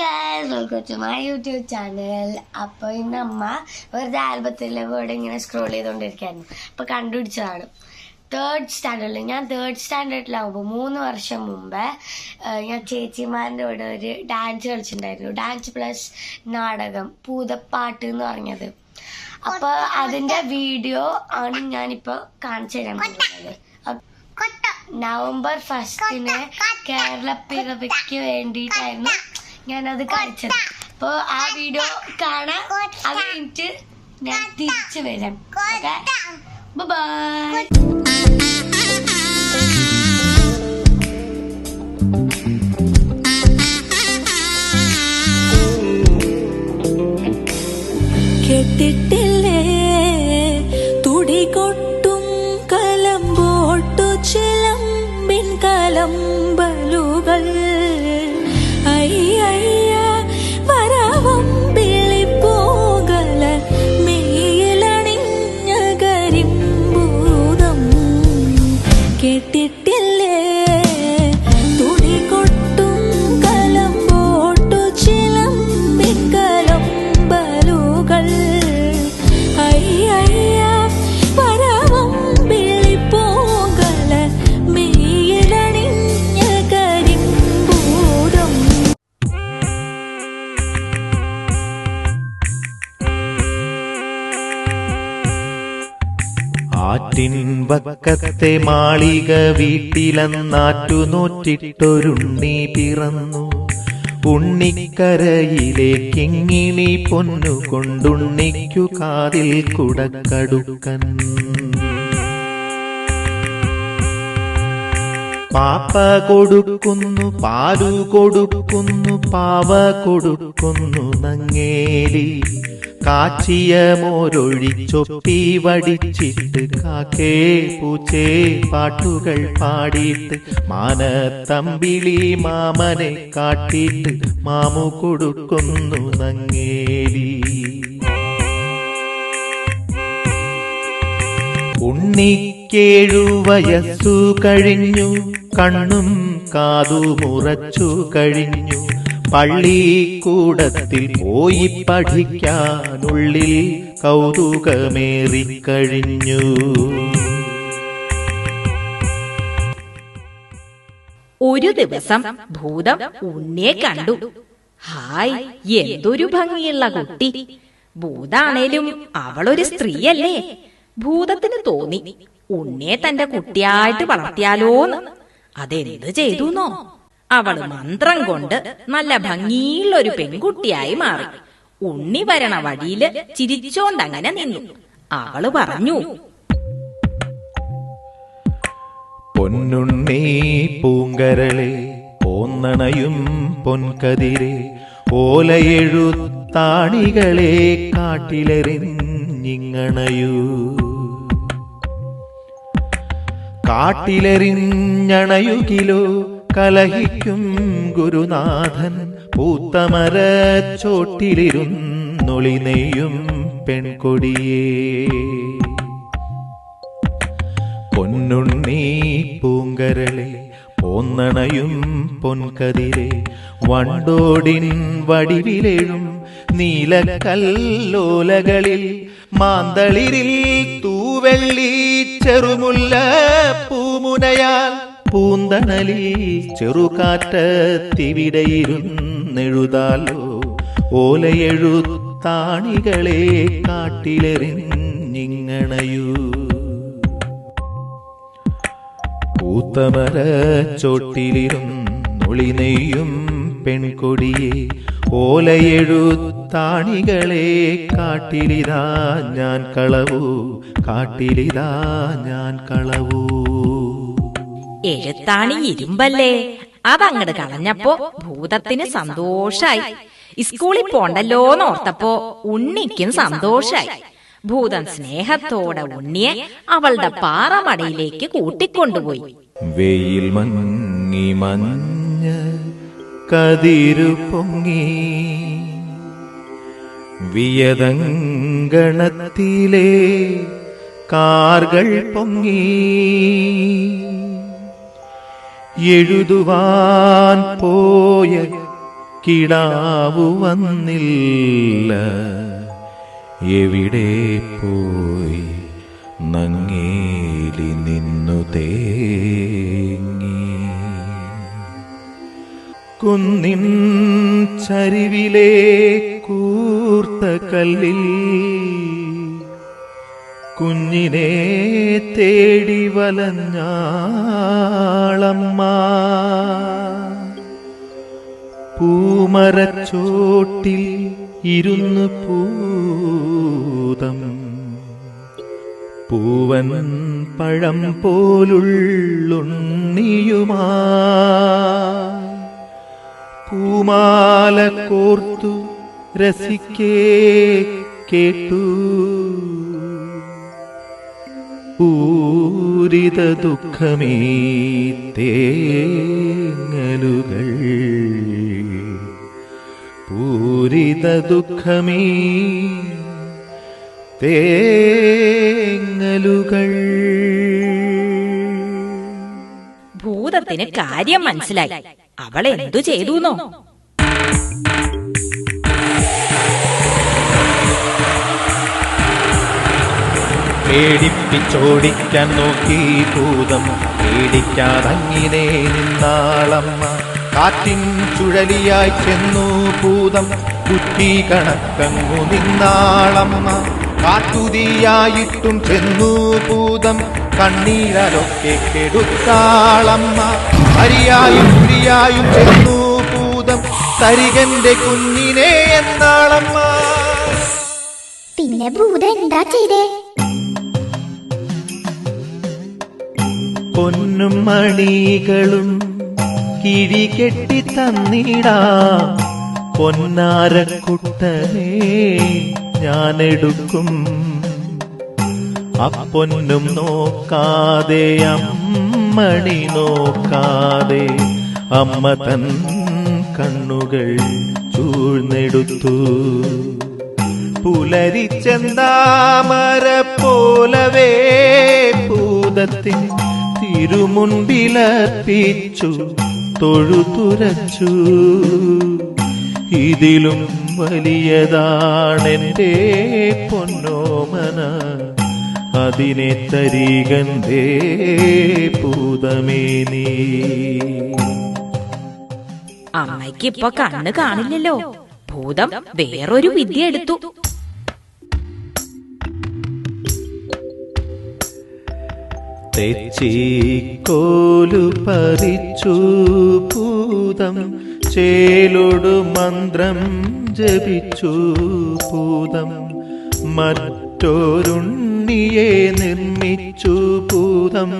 Guys welcome to my YouTube channel അപ്പോൾ ഇന്ന് അമ്മ വെറുതെ ആൽബത്തിലെ കൂടെ ഇങ്ങനെ സ്ക്രോൾ ചെയ്തുകൊണ്ടിരിക്കുകയായിരുന്നു അപ്പോൾ കണ്ടുപിടിച്ചതാണ്. തേർഡ് സ്റ്റാൻഡേർഡിൽ ഞാൻ തേർഡ് സ്റ്റാൻഡേർഡിലാവുമ്പോൾ മൂന്ന് വർഷം മുമ്പേ ഞാൻ ചേച്ചിമാരുടെ കൂടെ ഒരു ഡാൻസ് കളിച്ചിട്ടുണ്ടായിരുന്നു. ഡാൻസ് പ്ലസ് നാടകം പൂതപ്പാട്ട് എന്ന് പറഞ്ഞത്. അപ്പോൾ അതിന്റെ വീഡിയോ ആണ് ഞാനിപ്പോൾ കാണിച്ചു തരാൻ പോകുന്നത്. അപ്പ- നവംബർ ഫസ്റ്റിന് കേരള പിറവിക്ക് വേണ്ടിയിട്ടായിരുന്നു ഞാനത് കഴിച്ചത് അപ്പോൾ ആ വീഡിയോ കാണാൻ അത് കഴിഞ്ഞിട്ട് ഞാൻ തിരിച്ചു വരാം. ബൈ കേട്ടിട്ടില്ലേ tiết ആറ്റിൻ വക്കത്തെ മാളിക വീട്ടിലെന്നാറ്റുനോറ്റിട്ടൊരുണ്ണി പിറന്നു. ഉണ്ണിക്കരയിലേക്കിങ്ങിണി പൊന്നു കൊണ്ടുണ്ണിക്കു കാതിൽ കുടക്കടുക്കൻ. പാപ്പ കൊടുക്കുന്നു പാലു കൊടുക്കുന്നു പാവ കൊടുക്കുന്നു നങ്ങേലി. കാച്ചിയ മോരൊഴിച്ചൊപ്പി വടിച്ചിട്ട് കാക്കേ പൂച്ചേ പാട്ടുകൾ പാടിയിട്ട് മാനത്തമ്പിളി മാമനെ കാട്ടിയിട്ട് മാമു കൊടുക്കുന്നു നങ്ങേലി. ഉണ്ണിക്കേഴു വയസ്സു കഴിഞ്ഞു കണ്ണും കാതു മുറച്ചു കഴിഞ്ഞു. പള്ളിക്കൂടത്തിൽ പോയി പഠിക്കാനുള്ളിൽ കൗതുകമേറിക്കഴിഞ്ഞു ഒരു ദിവസം ഭൂതം ഉണ്ണിയെ കണ്ടു. ഹായ് എന്തൊരു ഭംഗിയുള്ള കുട്ടി. ഭൂതാണേലും അവളൊരു സ്ത്രീയല്ലേ? ഭൂതത്തിന് തോന്നി. ഉണ്ണിയെ തന്റെ കുട്ടിയായിട്ട് വളർത്തിയാലോന്ന്. അതെന്ത് ചെയ്തുന്നോ? അവൾ മന്ത്രം കൊണ്ട് നല്ല ഭംഗിയുള്ള ഒരു പെൺകുട്ടിയായി മാറി. ഉണ്ണി വരണ വഴിയിൽ ചിരിച്ചോണ്ടങ്ങനെ നിന്നു. അവൾ പറഞ്ഞു. പൊന്നുണ്ണി പൂങ്കരളെ പോന്നണയും പൊൻകതിരെ ഓലയെഴുത്താണികളെ കാട്ടിലെറിഞ്ഞിങ്ങണയൂ. കാട്ടിലെറിഞ്ഞണയുകിലോ കലഹിക്കും ഗുരുനാഥൻ. പൂത്തമര ചോട്ടിലിരുന്നൊളി നെയ്യും പെൺകൊടിയേ. പൊന്നുണ്ണി പൂങ്കരളെ പോന്നണയും പൊൻകതിരെ. വണ്ടോടിൻ വടിവിലെഴും നീലക്കല്ലോലകളിൽ മാന്തളിരിൽ തൂവെള്ളി ചെറുമുല്ല പൂമുനയാൽ പൂന്തണലിൽ ചെറുകാറ്റത്തിവിടെയിരുന്നെഴുതാലോ. ഓലയെഴുത്താണികളെ കാട്ടിലെറിഞ്ഞിങ്ങണയൂ. പൂത്തമര ചോട്ടിലിരുന്നൊളി നെയ്യും പെൺകൊടിയെ. ഓലയെഴുത്താണികളെ കാട്ടിലിതാ ഞാൻ കളവൂ. കാട്ടിലിതാ ഞാൻ കളവൂ. എഴുത്താണി ഇരുമ്പല്ലേ? അതങ്ങട് കളഞ്ഞപ്പോ ഭൂതത്തിന് സന്തോഷായി. സ്കൂളിൽ പോണ്ടല്ലോ ഓർത്തപ്പോ ഉണ്ണിക്കും സന്തോഷായി. ഭൂതൻ സ്നേഹത്തോടെ ഉണ്ണിയെ അവളുടെ പാറമടയിലേക്ക് കൂട്ടിക്കൊണ്ടുപോയി. വെയിൽ മങ്ങി മഞ്ഞ കതിരു പൊങ്ങി വിയതങ്കണത്തിലെ കാർകൾ പൊങ്ങി എഴുതുവാൻ പോയ കിടാവു വന്നില്ല. എവിടെ പോയി നങ്ങേലി നിന്നു തേങ്ങി. കുന്നിൻ ചരിവിലെ കൂർത്ത കല്ലിൽ കുഞ്ഞിനെ തേടി വലഞ്ഞാളമ്മ. പൂമരച്ചോട്ടിൽ ഇരുന്നു പൂതം. പൂവൻ പഴം പോലുള്ളുണ്ണിയുമാ. പൂമാല കോർത്തു രസിക്കേ കേട്ടു. പൂരിത ദുഃഖമേ തേങ്ങലുകൾ. പൂരിത ദുഃഖമേ തേങ്ങലുകൾ. ഭൂതത്തിന് കാര്യം മനസ്സിലായി. അവൾ എന്തു ചെയ്തുന്നോ? പേടിപ്പിച്ചോടിക്കാൻ നോക്കി ഭൂതം പേടിക്കാതങ്ങിനെ നിന്നാളമ്മ. കാറ്റിൻ ചുഴലിയായി ചെന്നു ഭൂതം കുറ്റി കണക്കങ്ങു നിന്നാളമ്മ. കാട്ടുതിയായിട്ടും ചെന്നു ഭൂതം കണ്ണീരലൊക്കെ കെടുത്താളമ്മ. അരിയായും പുരിയായും ചെന്നു ഭൂതം തരികന്റെ കുഞ്ഞിനെ എന്നാളമ്മ. പിന്നെ ഭൂതം എന്താ ചെയ്തേ? പൊന്നും മണികളും കിഴി കെട്ടി തന്നിടാ. പൊന്നാരക്കുട്ടനെ ഞാനെടുക്കും. അപ്പൊന്നും നോക്കാതെ അമ്മണി നോക്കാതെ അമ്മ തൻ കണ്ണുകൾ ചൂഴ്ന്നെടുത്തു. പുലരിച്ചെന്താമര പോലവേ ഭൂതത്തിൻ തിരുമുൻപിലർപ്പിച്ചു തൊഴുതുരച്ചു. ഇതിലും വലിയതാണെന്റെ പൊന്നോമന അതിനെ തരികന്തേ പൂതമേ നീ. അമ്മയ്ക്ക് ഇപ്പൊ കണ്ണ് കാണില്ലല്ലോ. ഭൂതം വേറൊരു വിദ്യ എടുത്തു. തെച്ചിക്കോലു പറിച്ചു പൂതം ചേലൊടു മന്ത്രം ജപിച്ചു പൂതം മറ്റൊരുണ്ണിയെ നിർമ്മിച്ചു ഭൂതം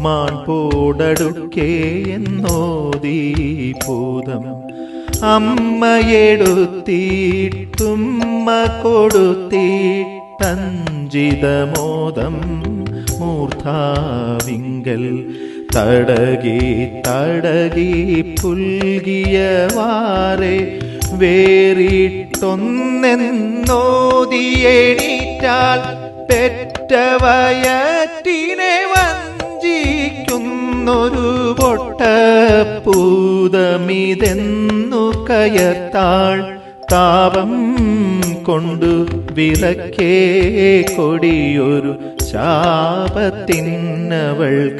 മാൺപോടടുക്കേ എന്നോദീ അമ്മയെടുത്തിട്ടും കൊടുത്തി കൊടുത്തിട്ടഞ്ചിതമോദം മൂർധാവിങ്കൽ തടകി തടകി പുൽകിയ വാറെ വേറിട്ടൊന്നെന്നോദിയേണീറ്റാൽ പെറ്റവയറ്റിനെ വഞ്ചിക്കുന്നൊരു പൊട്ടപ്പൂതമിതെന്നു കയത്താൾ താപം കൊണ്ടു വിലക്കേ കൊടിയൊരു ശാപത്തിന്നവൾ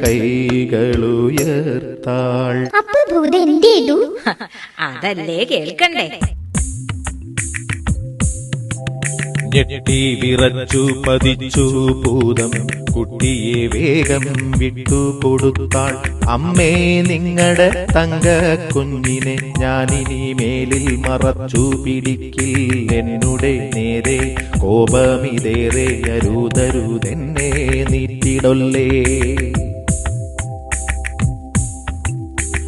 കൈകളുയർത്താൾ. അപ്പൊ ഭൂതം എന്ത് ചെയ്തു? അതല്ലേ കേൾക്കണ്ടേ? ഞെട്ടി വിറച്ചു പതിച്ചു ഭൂതം. കുട്ടിയെ വേഗം വിട്ടു കൊടുത്താൾ. അമ്മേ നിങ്ങളുടെ തങ്ക കുഞ്ഞിനെ ഞാനിനി മേലിൽ മറച്ചു പിടിക്കിൽ. എന്നുടെ നേരെ കോപമിതേറെ അരുതരുതെന്നെ നീറ്റിടൊല്ലേ.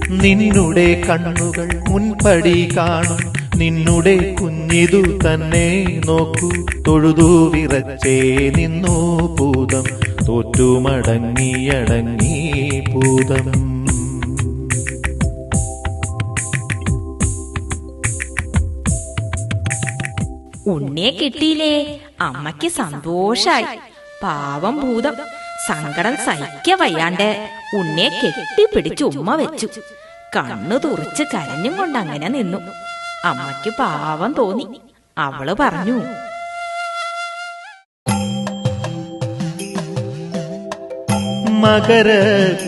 നിന്നുടെ കണ്ണുകൾ മുൻപടി കാണും. നിന്നുടെ കുഞ്ഞിതു തന്നെ നോക്കൂ. തൊഴുതു വിറച്ചേ നിന്നു ഭൂതം. തോറ്റുമടങ്ങിയടങ്ങി ഭൂതം. ഉണ്ണിയെ കിട്ടിയില്ലേ? അമ്മയ്ക്ക് സന്തോഷായി. പാവം ഭൂതം. സങ്കടം സഹിക്ക വയ്യാണ്ട് ഉണ്ണിയെ കെട്ടിപ്പിടിച്ച് ഉമ്മ വെച്ചു. കണ്ണു തുറച്ച് കരഞ്ഞും കൊണ്ട് അങ്ങനെ നിന്നു. അമ്മയ്ക്ക് പാവം തോന്നി. അവൾ പറഞ്ഞു. മകര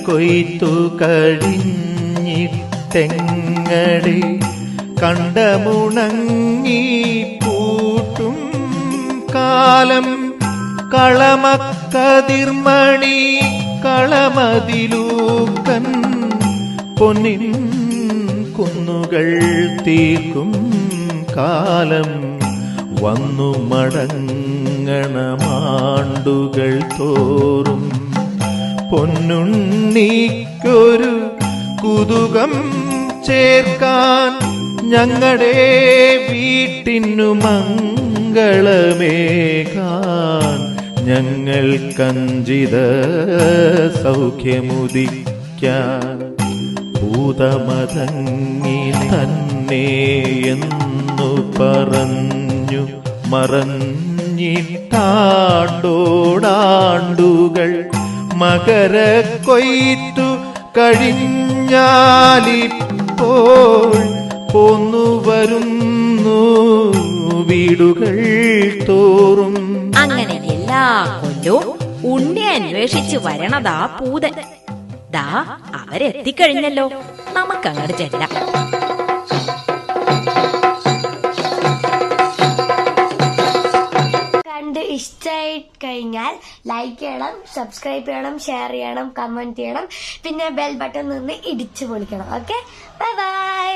കൊയ്ത്തു കഴിഞ്ഞിട്ടെങ്ങടി കണ്ടമുണങ്ങി പൂട്ടും കാലം. കളമക്കതിർമണി കളമതിലൂക്കൻ പൊന്നിൻ കുന്നുകൾ തീർക്കും കാലം വന്നു മടങ്ങണമാണ്ടുകൾ തോറും. പൊന്നുണ്ണിക്കൊരു കുതുകം ചേർക്കാൻ ഞങ്ങളുടെ വീട്ടിനു മംഗളമേകാൻ ഞങ്ങൾ കഞ്ചിത സൗഖ്യമുദിക്കാൻ ഭൂതമതങ്ങി തന്നെ എന്നു പറഞ്ഞു. മറഞ്ഞിട്ടാണ്ടോടാണ്ടുകൾ മകര കൊയ്ത്തു കഴിഞ്ഞാലിപ്പോൾ പോന്നു വരുന്നു വീടുകൾ തോറും. അങ്ങനെ എല്ലാ കൊല്ലവും ഉണ്ണി അന്വേഷിച്ചു വരണതാ പൂതൻ. ദാ അവരെത്തിക്കഴിഞ്ഞല്ലോ. നമുക്കങ്ങോട്ട് ചെല്ലാം. കണ്ട് ഇഷ്ടമായി കഴിഞ്ഞാൽ ലൈക്ക് ചെയ്യണം സബ്സ്ക്രൈബ് ചെയ്യണം ഷെയർ ചെയ്യണം കമന്റ് ചെയ്യണം. പിന്നെ ബെൽ ബട്ടൺ നിന്ന് ഇടിച്ചു പൊളിക്കണം ഓക്കെ ബൈ ബൈ